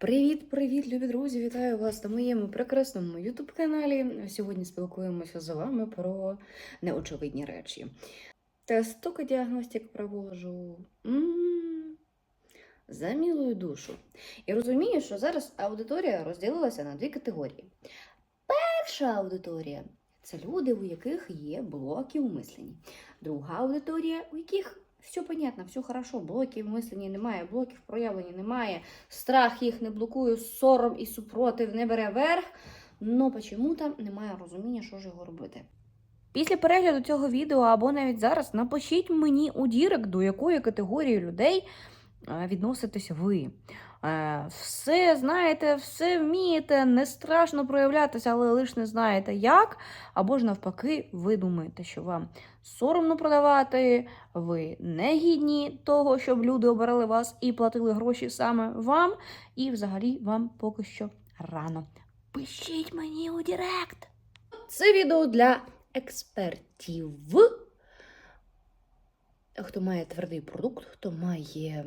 Привіт-привіт, любі друзі! Вітаю вас на моєму прекрасному ютуб-каналі. Сьогодні спілкуємося з вами про неочевидні речі. Тесток діагностик проводжу м, за мілою душу. І розумію, що зараз аудиторія розділилася на дві категорії. Перша аудиторія це люди, у яких є блоки у мисленні. Друга аудиторія, у яких все понятно, все хорошо, блоків мислення немає, блоків проявлення немає, страх їх не блокує, сором і супротив не бере верх, но почему-то немає розуміння, що ж його робити. Після перегляду цього відео або навіть зараз напишіть мені у дірек, до якої категорії людей відноситесь ви. Е, Все знаєте, все вмієте, не страшно проявлятися, але лише не знаєте як. Або ж навпаки, ви думаєте, що вам соромно продавати, ви не гідні того, щоб люди обирали вас і платили гроші саме вам, і взагалі вам поки що рано. Пишіть мені у Директ. Це відео для експертів. Хто має твердий продукт, хто має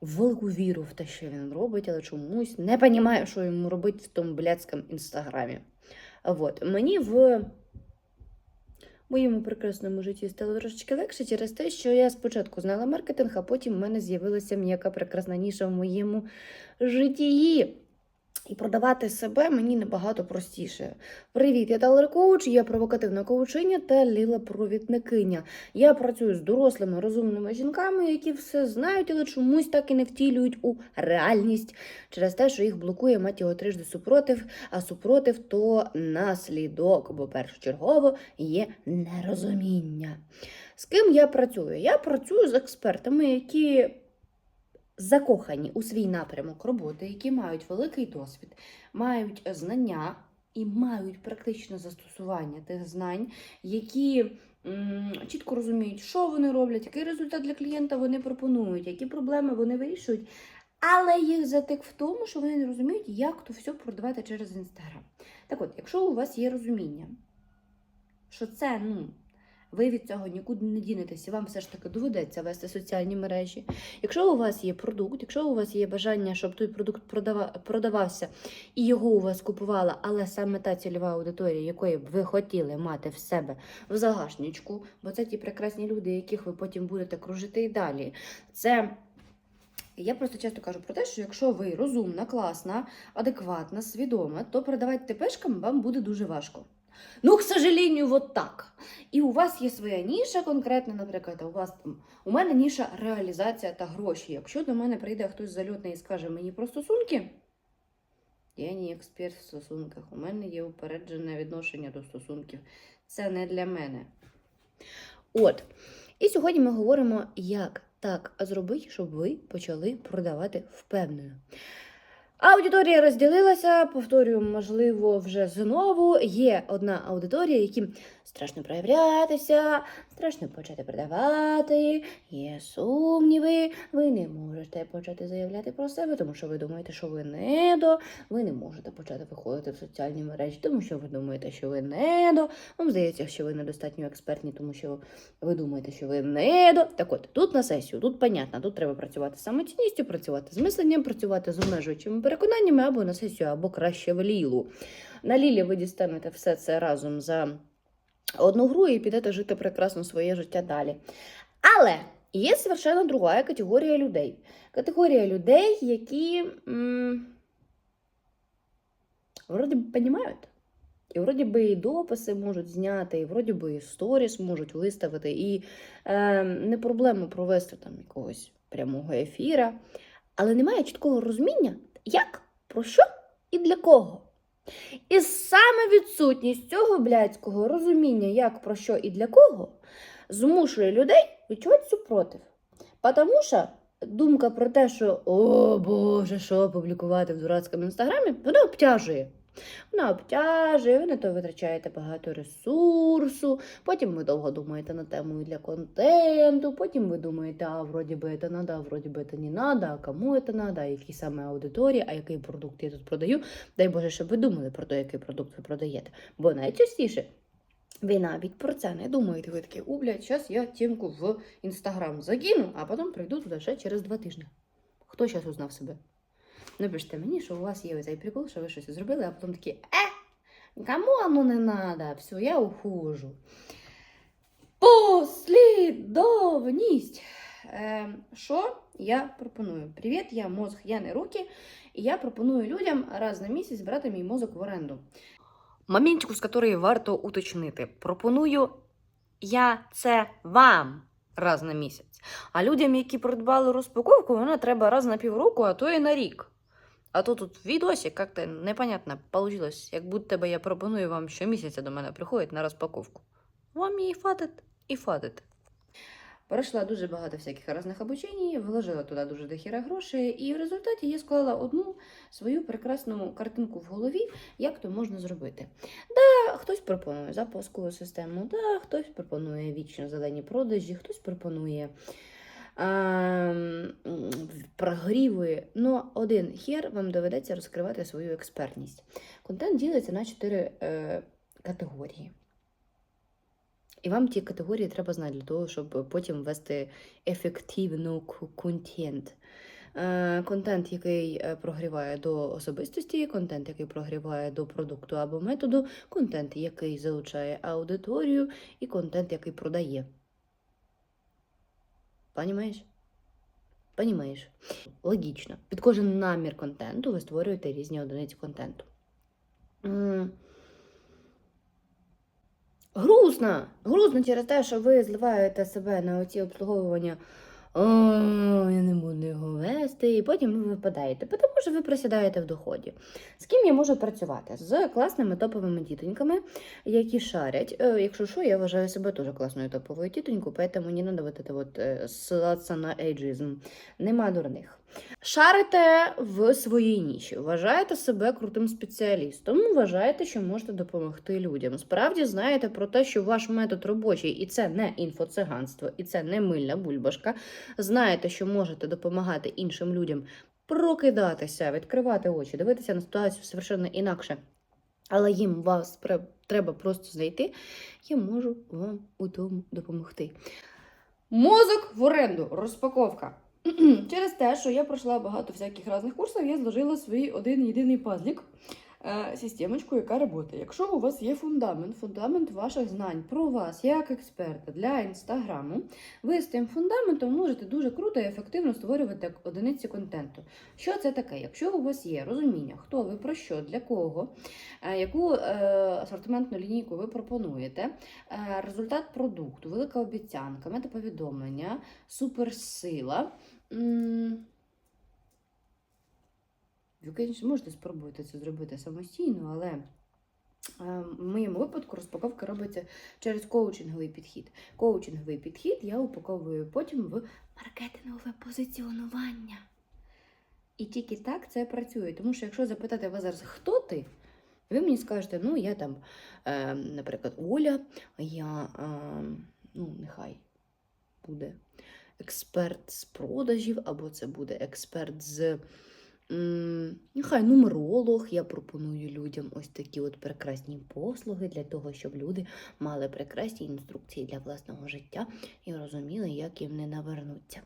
велику віру в те, що він робить, але чомусь не розуміє, що йому робити в тому блядському інстаграмі. Вот. Мені в моєму прекрасному житті стало трошечки легше через те, що я спочатку знала маркетинг, а потім в мене з'явилася м'яка прекрасна ніша в моєму житті. І продавати себе мені набагато простіше. Привіт, я Талер Коуч, я провокативна коучиня та ліла провідникиня. Я працюю з дорослими розумними жінками, які все знають, але чомусь так і не втілюють у реальність через те, що їх блокує мать його трижди супротив, а супротив то наслідок, бо першочергово є нерозуміння. З ким я працюю? Я працюю з експертами, які закохані у свій напрямок роботи, які мають великий досвід, мають знання і мають практичне застосування тих знань, які чітко розуміють, що вони роблять, який результат для клієнта вони пропонують, які проблеми вони вирішують. Але їх затик в тому, що вони не розуміють, як то все продавати через інстаграм. Так от, якщо у вас є розуміння, що це ну, ви від цього нікуди не дінетеся, вам все ж таки доведеться вести соціальні мережі. Якщо у вас є продукт, якщо у вас є бажання, щоб той продукт продава- продавався і його у вас купувала, але саме та цільова аудиторія, якої б ви хотіли мати в себе в загашничку, бо це ті прекрасні люди, яких ви потім будете кружити і далі. Це я просто часто кажу про те, що якщо ви розумна, класна, адекватна, свідома, то продавати ТПшкам вам буде дуже важко. Ну, к сожалению, вот так. І у вас є своя ніша конкретна, наприклад, у вас там у мене ніша реалізація та гроші. Якщо до мене прийде хтось зальотний і скаже мені про стосунки, я не експерт в стосунках. У мене є упереджене відношення до стосунків. Це не для мене. От. І сьогодні ми говоримо, як так зробити, щоб ви почали продавати впевнено. Аудиторія розділилася, повторюю, можливо, вже знову. Є одна аудиторія, яким страшно проявлятися, страшно почати продавати, є сумніви, ви не можете почати заявляти про себе, тому що ви думаєте, що ви недо, ви не можете почати виходити в соціальні мережі, тому що ви думаєте, що ви недо. Вам здається, що ви недостатньо експертні, тому що ви думаєте, що ви недо. Так от, тут на сесію, тут понятно, тут треба працювати з самоцінністю, працювати з мисленням, працювати з обмежуючими переконаннями або на сесію, або краще в лілу. На лілі ви дістанете все це разом за одну гру і підете жити прекрасно своє життя далі. Але є совершенно друга категорія людей. Категорія людей, які вроді б розуміють. І вроді би і дописи можуть зняти, і вроді би і сторіс можуть виставити, і е, не проблема провести там якогось прямого ефіра. Але немає чіткого розуміння, як, про що і для кого. І саме відсутність цього блядського розуміння, як про що і для кого, змушує людей відчувати супротив. Тому що думка про те, що о Боже, що опублікувати в дурацькому інстаграмі, вона обтяжує. Вона обтяжує, ви на то витрачаєте багато ресурсу, потім ви довго думаєте на тему для контенту, потім ви думаєте, а вроді би це надо, а вроді би це не надо, а кому це надо, а якій саме аудиторії, а який продукт я тут продаю. Дай Боже, щоб ви думали про те, який продукт ви продаєте. Бо найчастіше ви навіть про це не думаєте. Ви такі, у, блядь, зараз я тімку в інстаграм закину, а потім прийду туди ще через два тижні. Хто зараз узнав себе? Напишіть мені, що у вас є цей прикол, що ви щось зробили, а потім такі, е, кому воно не надо, все, я ухожу. Послідовність. Е, що я пропоную? Привіт, я мозг, я не руки. І я пропоную людям раз на місяць брати мій мозок в оренду. Моментику, з якої варто уточнити. Пропоную я це вам раз на місяць. А людям, які придбали розпаковку, вона треба раз на півроку, а то і на рік. А то тут в відосі як-то непонятно получилось, як будто би я пропоную вам щомісяця до мене приходить на розпаковку. Вам її фатить і фатить. Пройшла дуже багато всяких різних обучень, вложила туди дуже дохіра грошей, і в результаті я склала одну свою прекрасну картинку в голові, як то можна зробити. Да, хтось пропонує запускову систему, да, хтось пропонує вічно зелені продажі, хтось пропонує прогріви. Ну, один хер вам доведеться розкривати свою експертність. Контент ділиться на чотири е, категорії. І вам ті категорії треба знати для того, щоб потім вести ефективно к- контент. Е, Контент, який е, прогріває до особистості, контент, який прогріває до продукту або методу, контент, який залучає аудиторію, і контент, який продає. Понімаєш? Понімаєш? Логічно. Під кожен намір контенту ви створюєте різні одиниці контенту. Грустно. Грустно через те, що ви зливаєте себе на оці обслуговування. О, я не буду його вести, і потім ви випадаєте, тому що ви просідаєте в доході. З ким я можу працювати? З класними топовими тітоньками, які шарять. Е, Якщо що, я вважаю себе дуже класною топовою тітонькою, тому не треба вот е, на ейджизм. Нема дурних. Шарите в своїй ніші, вважаєте себе крутим спеціалістом, вважаєте, що можете допомогти людям. Справді знаєте про те, що ваш метод робочий, і це не інфоциганство, і це не мильна бульбашка. Знаєте, що можете допомагати іншим людям прокидатися, відкривати очі, дивитися на ситуацію совершенно інакше. Але їм вас треба просто знайти, я можу вам у тому допомогти. Мозок в оренду, розпаковка. Через те, що я пройшла багато всяких різних курсів, я зложила свій один єдиний пазлік, системочку, яка працює. Якщо у вас є фундамент, фундамент ваших знань про вас як експерта для інстаграму, ви з тим фундаментом можете дуже круто і ефективно створювати одиниці контенту. Що це таке? Якщо у вас є розуміння, хто ви про що, для кого, е, яку е, асортиментну лінійку ви пропонуєте, е, результат продукту, велика обіцянка, метаповідомлення, суперсила. Ви, звісно, можете спробувати це зробити самостійно, але е, в моєму випадку розпаковка робиться через коучинговий підхід. Коучинговий підхід я упаковую потім в маркетингове позиціонування. І тільки так це працює. Тому що якщо запитати вас зараз, хто ти, ви мені скажете, ну я там, е, наприклад, Оля, я, е, ну, нехай буде експерт з продажів, або це буде експерт з. Нехай нумеролог, я пропоную людям ось такі от прекрасні послуги для того, щоб люди мали прекрасні інструкції для власного життя і розуміли, як їм не навернуться.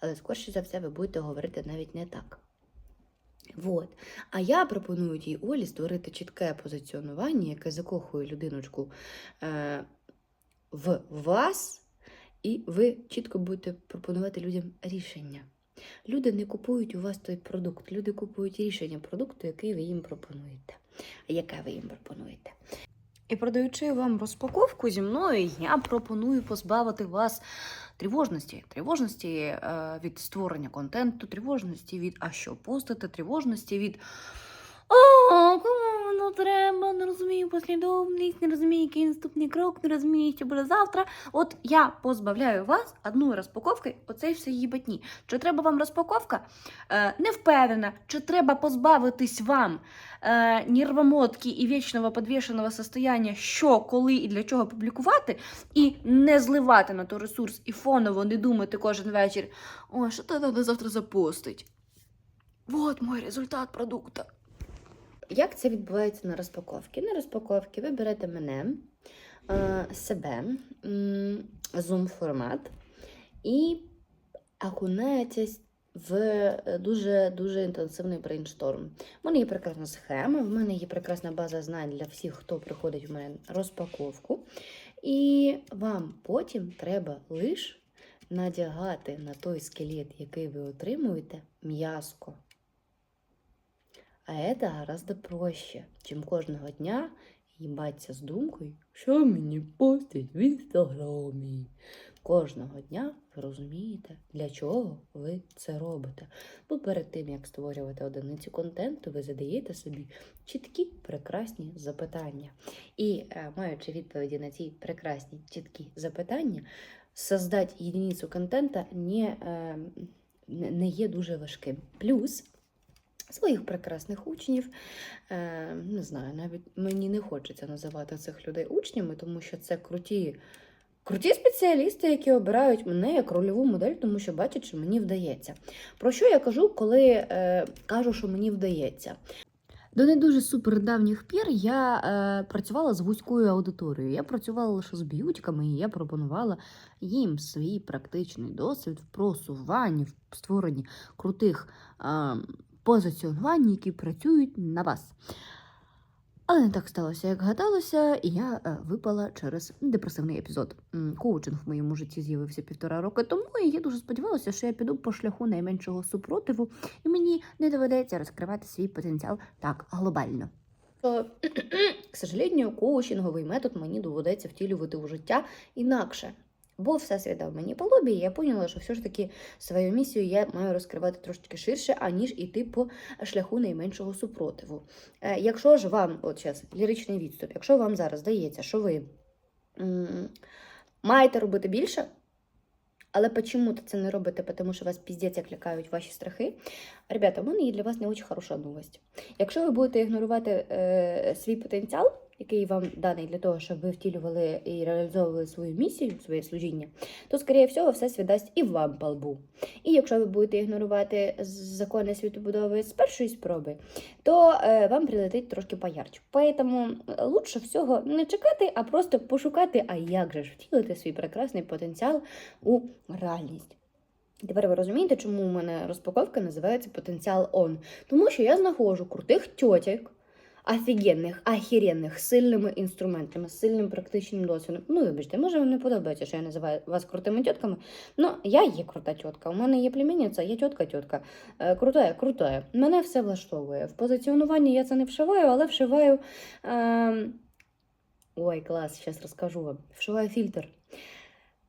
Але скорше за все, ви будете говорити навіть не так. Вот. А я пропоную тій Олі створити чітке позиціонування, яке закохує людиночку е, в вас, і ви чітко будете пропонувати людям рішення. Люди не купують у вас той продукт, люди купують рішення продукту, який ви їм пропонуєте. Яке ви їм пропонуєте? І продаючи вам розпаковку зі мною, я пропоную позбавити вас тривожності. Тривожності е, від створення контенту, тривожності від а що постати, тривожності від о, треба, не розумію послідовність, не розумію, який наступний крок, не розумію, що буде завтра. От я позбавляю вас одної розпаковки оцей все їбатні. Чи треба вам розпаковка? Е, не впевнена, чи треба позбавитись вам е, нервомотки і вічного підвішеного состояння, що, коли і для чого публікувати, і не зливати на то ресурс і фоново не думати кожен вечір, ой, що треба завтра запостить. Вот мой результат продукту. Як це відбувається на розпаковці? На розпаковці ви берете мене, е, себе, зум формат і окунаєтесь в дуже-дуже інтенсивний брейншторм. У мене є прекрасна схема, в мене є прекрасна база знань для всіх, хто приходить в мене розпаковку. І вам потім треба лише надягати на той скелет, який ви отримуєте, м'язко. А це гораздо проще, чим кожного дня їбатися з думкою, що мені постять в інстаграмі. Кожного дня ви розумієте, для чого ви це робите. Бо перед тим, як створювати одиницю контенту, ви задаєте собі чіткі, прекрасні запитання. І е, маючи відповіді на ці прекрасні, чіткі запитання, создати єдиницю контента е, не не є дуже важким. Плюс своїх прекрасних учнів. Е, не знаю, навіть мені не хочеться називати цих людей учнями, тому що це круті. Круті спеціалісти, які обирають мене як рольову модель, тому що бачать, що мені вдається. Про що я кажу, коли е, кажу, що мені вдається? До не дуже супер давніх пір я е, працювала з вузькою аудиторією. Я працювала лише з б'ютьками, і я пропонувала їм свій практичний досвід в просуванні, в створенні крутих е, позиціонувань, які працюють на вас. Але не так сталося, як гадалося, і я е, випала через депресивний епізод. Коучинг в моєму житті з'явився півтора роки тому, і я дуже сподівалася, що я піду по шляху найменшого супротиву, і мені не доведеться розкривати свій потенціал так глобально. К сожалению, коучинговий метод мені доведеться втілювати у життя інакше. Бо всесвіт дав мені по лобі, і я поняла, що все ж таки свою місію я маю розкривати трошки ширше, аніж іти по шляху найменшого супротиву. Е, Якщо ж вам, от зараз ліричний відступ, якщо вам зараз здається, що ви маєте робити більше, але почему-то це не робите, тому що вас піздець як лякають ваші страхи. Ребята, у мене є для вас не дуже хороша новость. Якщо ви будете ігнорувати е, свій потенціал, який вам даний для того, щоб ви втілювали і реалізовували свою місію, своє служіння, то, скоріше всього, все свідасть і вам по лбу. І якщо ви будете ігнорувати закони світобудови з першої спроби, то е, вам прилетить трошки поярче. Поэтому е, лучше всього не чекати, а просто пошукати, а як же ж втілити свій прекрасний потенціал у реальність. Тепер ви розумієте, чому у мене розпаковка називається потенціал он. Тому що я знаходжу крутих тьотяк, офігенних, ахіренних, сильними інструментами, сильним практичним досвідом. Ну, вибачте, може вам не подобається, що я називаю вас крутими тітками. Ну, я є крута тітка. У мене є племінниця, є тітка-тітка. Е, крутая, крутая. Мене все влаштовує. В позиціонуванні я це не вшиваю, але вшиваю. Е... Ой, клас, зараз розкажу вам. Вшиваю фільтр.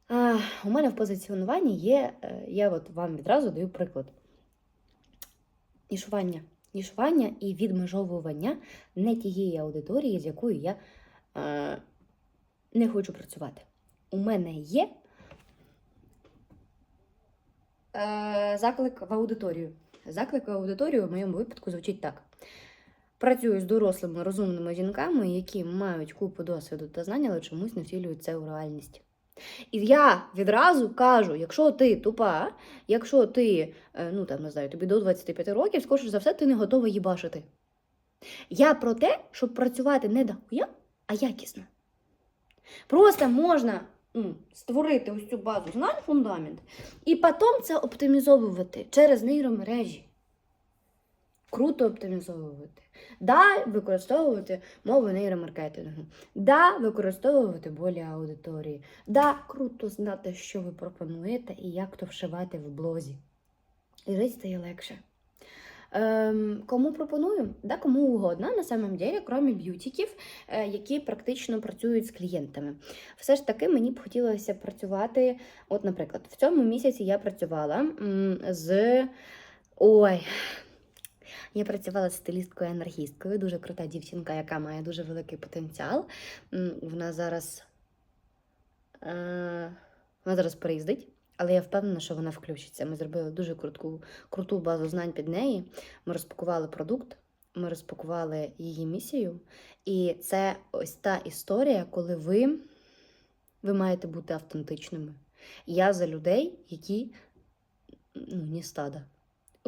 А, у мене в позиціонуванні є, е, я от вам відразу даю приклад. Нішування. Нішування і відмежовування не тієї аудиторії, з якою я е, не хочу працювати. У мене є е, заклик в аудиторію. Заклик в аудиторію в моєму випадку звучить так. Працюю з дорослими розумними жінками, які мають купу досвіду та знань, але чомусь не втілюють це у реальність. І я відразу кажу: якщо ти тупа, якщо ти, е, ну там не знаю, тобі до 25 років, скоріше за все, ти не готова їбашити. Я про те, щоб працювати не дохуя, а якісно. Просто можна м, створити ось цю базу знань, фундамент, і потім це оптимізовувати через нейромережі. Круто оптимізовувати. Да, використовувати мову нейромаркетингу. Да, використовувати болі аудиторії. Да, круто знати, що ви пропонуєте і як то вшивати в блозі. І жити стає легше. Ем, кому пропоную? Да, кому угодно, на самом деле, крім б'ютіків, е, які практично працюють з клієнтами. Все ж таки, мені б хотілося працювати. От, наприклад, в цьому місяці я працювала з. Ой, я працювала з стилісткою-анархісткою, дуже крута дівчинка, яка має дуже великий потенціал. Вона зараз, е, вона зараз приїздить, але я впевнена, що вона включиться. Ми зробили дуже крутку, круту базу знань під неї. Ми розпакували продукт, ми розпакували її місію. І це ось та історія, коли ви, ви маєте бути автентичними. Я за людей, які ну, не стада.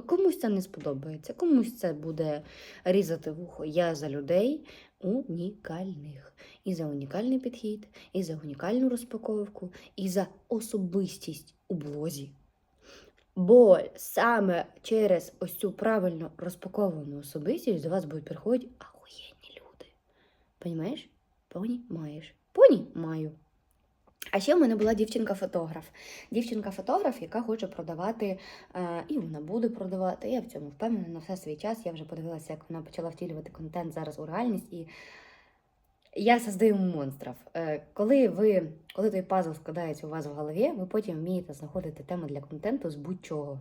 Комусь це не сподобається, комусь це буде різати вухо. Я за людей унікальних. І за унікальний підхід, і за унікальну розпаковку, і за особистість у блозі. Бо саме через ось цю правильно розпаковану особистість до вас будуть приходити ахуєнні люди. Понімаєш? Понімаєш? Понімаю. А ще в мене була дівчинка-фотограф. Дівчинка-фотограф, яка хоче продавати, е, і вона буде продавати. Я в цьому впевнена на все свій час. Я вже подивилася, як вона почала втілювати контент зараз у реальність. І я создаю монстрів. Е, коли ви, коли той пазл складається у вас в голові, ви потім вмієте знаходити теми для контенту з будь-чого.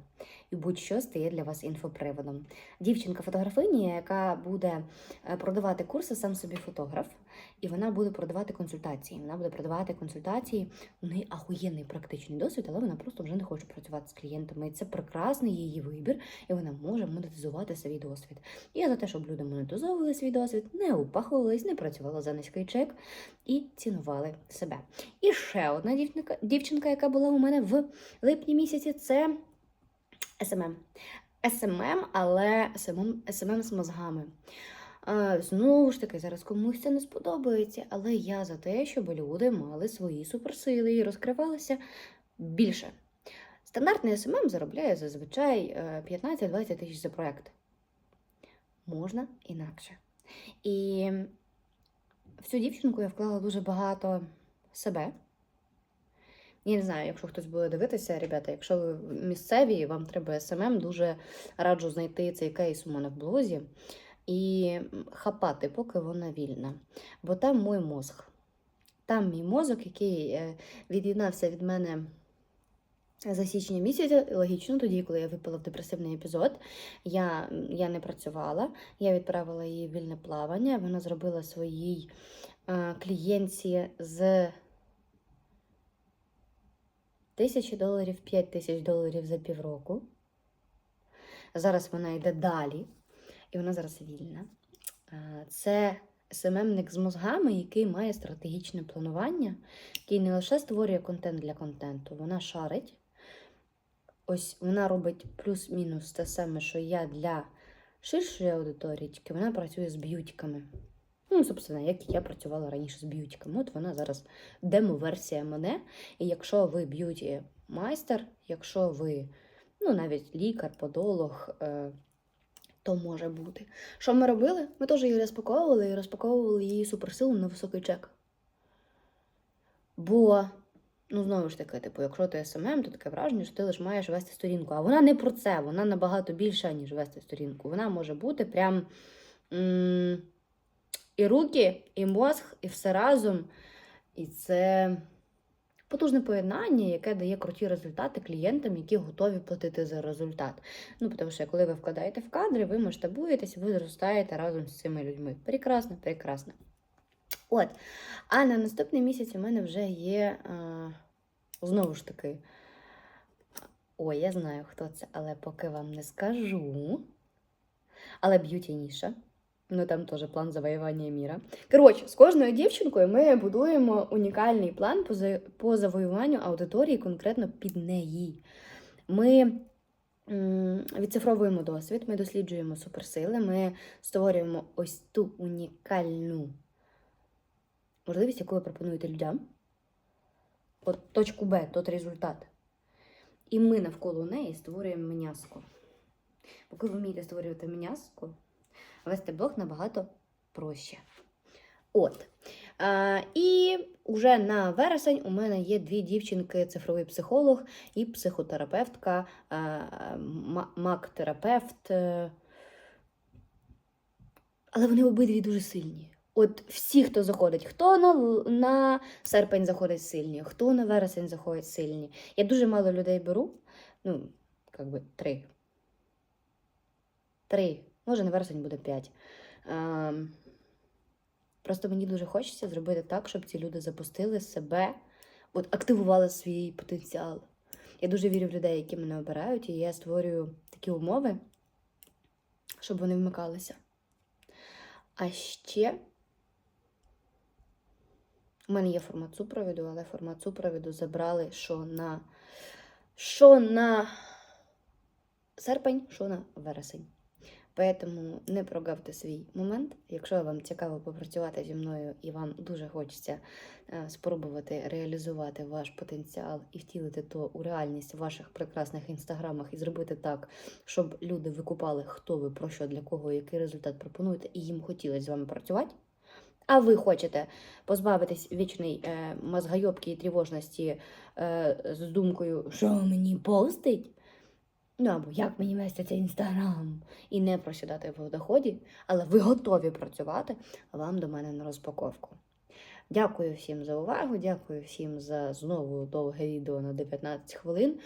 І будь-що стає для вас інфоприводом. Дівчинка-фотографиня, яка буде е, продавати курси, сам собі фотограф, і вона буде продавати консультації. Вона буде продавати консультації. У неї ахуєнний практичний досвід, але вона просто вже не хоче працювати з клієнтами. І це прекрасний її вибір, і вона може монетизувати свій досвід. І я за те, щоб люди монетизовували свій досвід, не упахувались, не працювали за низький чек і цінували себе. І ще одна дівчинка, дівчинка, яка була у мене в липні місяці, це СММ. СММ, але СММ, СММ з мозгами. Знову ж таки, зараз комусь це не сподобається, але я за те, щоб люди мали свої суперсили і розкривалися більше. Стандартний СММ заробляє зазвичай е, 15-20 тисяч за проект. Можна інакше. І в цю дівчинку я вклала дуже багато себе. Я не знаю, якщо хтось буде дивитися, ребята, якщо ви місцеві, вам треба СММ, дуже раджу знайти цей кейс у мене в блозі і хапати, поки вона вільна. Бо там мой мозг. Там мій мозок, який е, від'єднався від мене за січня місяця. Логічно, тоді, коли я випала в депресивний епізод, я, я не працювала, я відправила її в вільне плавання. Вона зробила своїй е, клієнтці з тисячі доларів, 5 тисяч доларів за півроку. Зараз вона йде далі, і вона зараз вільна. Це СММник з мозгами, який має стратегічне планування, який не лише створює контент для контенту, вона шарить. Ось вона робить плюс-мінус те саме, що я для ширшої аудиторії, тільки вона працює з б'ютиками. Ну, собственно, як я працювала раніше з б'ютиками. От вона зараз демо-версія мене. І якщо ви б'юті майстер, якщо ви ну, навіть лікар, подолог, е, то може бути. Що ми робили? Ми теж її розпаковували і розпаковували її суперсилу на високий чек. Бо, ну, знову ж таки, типу, якщо ти СММ, то таке враження, що ти лише маєш вести сторінку. А вона не про це, вона набагато більша, ніж вести сторінку. Вона може бути прям м- і руки, і мозг, і все разом. І це потужне поєднання, яке дає круті результати клієнтам, які готові платити за результат. Ну, тому що коли ви вкладаєте в кадри, ви масштабуєтесь, ви зростаєте разом з цими людьми. Прекрасно, прекрасно. От. А на наступний місяць у мене вже є а, знову ж таки. Ой, я знаю, хто це, але поки вам не скажу. Але б'юті ніша. Ну там теж план завоювання міра. Коротше, з кожною дівчинкою ми будуємо унікальний план по, за... по завоюванню аудиторії конкретно під неї. Ми відцифровуємо досвід, ми досліджуємо суперсили, ми створюємо ось ту унікальну можливість, яку ви пропонуєте людям. От точку Б, тот результат. І ми навколо неї створюємо м'язко. Поки ви вмієте створювати м'язко, вести блог набагато проще. От. А, і вже на вересень у мене є дві дівчинки: цифровий психолог і психотерапевтка, мак-терапевт. е. Але вони обидві дуже сильні. От всі, хто заходить, хто на, на серпень заходить сильні, хто на вересень заходить сильні. Я дуже мало людей беру. Ну, як три. Три. Може, на вересень буде п'ять. Ем, Просто мені дуже хочеться зробити так, щоб ці люди запустили себе, от активували свій потенціал. Я дуже вірю в людей, які мене обирають, і я створюю такі умови, щоб вони вмикалися. А ще у мене є формат супровіду, але формат супровіду забрали що на, що на серпень, що на вересень. Поэтому не прогавте свій момент. Якщо вам цікаво попрацювати зі мною і вам дуже хочеться е, спробувати реалізувати ваш потенціал і втілити то у реальність в ваших прекрасних інстаграмах і зробити так, щоб люди викупали, хто ви, про що, для кого, який результат пропонуєте, і їм хотілося з вами працювати. А ви хочете позбавитись вічної е, мозгойобки і тривожності е, з думкою, що мені постить? Ну або як мені вести цей інстаграм і не просідати в доході, але ви готові працювати, вам до мене на розпаковку. Дякую всім за увагу, дякую всім за знову довге відео на 19 хвилин.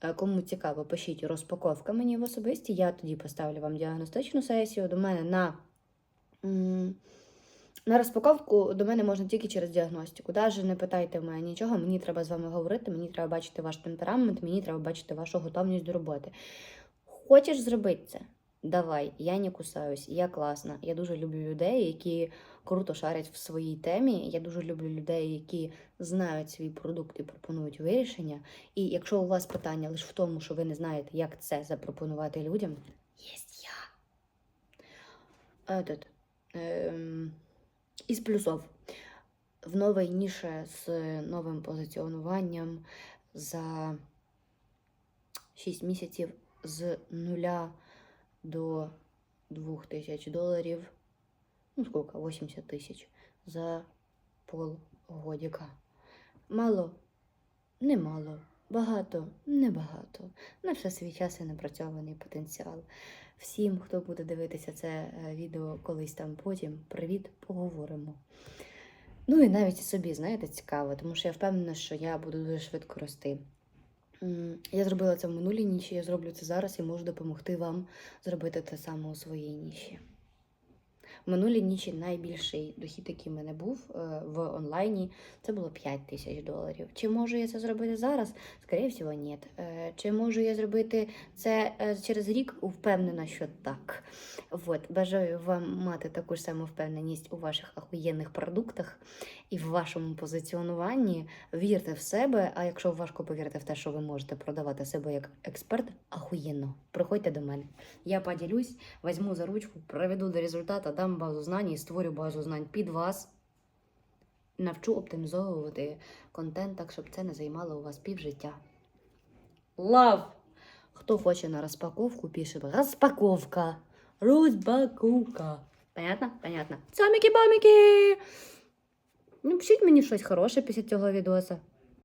Е, Кому цікаво, пишіть розпаковка мені в особисті. Я тоді поставлю вам діагностичну сесію. До мене на, на розпаковку до мене можна тільки через діагностику. Даже не питайте в мене нічого, мені треба з вами говорити, мені треба бачити ваш темперамент, мені треба бачити вашу готовність до роботи. Хочеш зробити це? Давай, я не кусаюсь, я класна. Я дуже люблю людей, які круто шарять в своїй темі. Я дуже люблю людей, які знають свій продукт і пропонують вирішення. І якщо у вас питання лише в тому, що ви не знаєте, як це запропонувати людям, є я. Этот, ем, із плюсов. В новій ніше з новим позиціонуванням за 6 місяців з нуля до 2000 доларів. Ну, сколько? 80 тисяч за полгодика. Мало? Немало. Багато? Небагато. На все свій час і напрацьований потенціал. Всім, хто буде дивитися це е, відео колись там потім, привіт, поговоримо. Ну і навіть собі, знаєте, цікаво, тому що я впевнена, що я буду дуже швидко рости. Я зробила це в минулій ніші, я зроблю це зараз і можу допомогти вам зробити те саме у своїй ніші. В минулій ніші найбільший дохід, який в мене був е, в онлайні, це було 5 тисяч доларів. Чи можу я це зробити зараз? Скоріше всього, ні. Е, Чи можу я зробити це е, через рік? Впевнена, що так. От, бажаю вам мати таку ж саму впевненість у ваших ахуєнних продуктах і в вашому позиціонуванні. Вірте в себе, а якщо важко повірити в те, що ви можете продавати себе як експерт, ахуєнно. Приходьте до мене. Я поділюсь, візьму за ручку, проведу до результату, дам базу знань і створю базу знань під вас. Навчу оптимізовувати контент так, щоб це не займало у вас півжиття. Лав! Хто хоче на розпаковку, пише розпаковка. Розпаковка. Понятно? Понятно. Цаміки-баміки! Ну, пишіть мені щось хороше після цього відоса.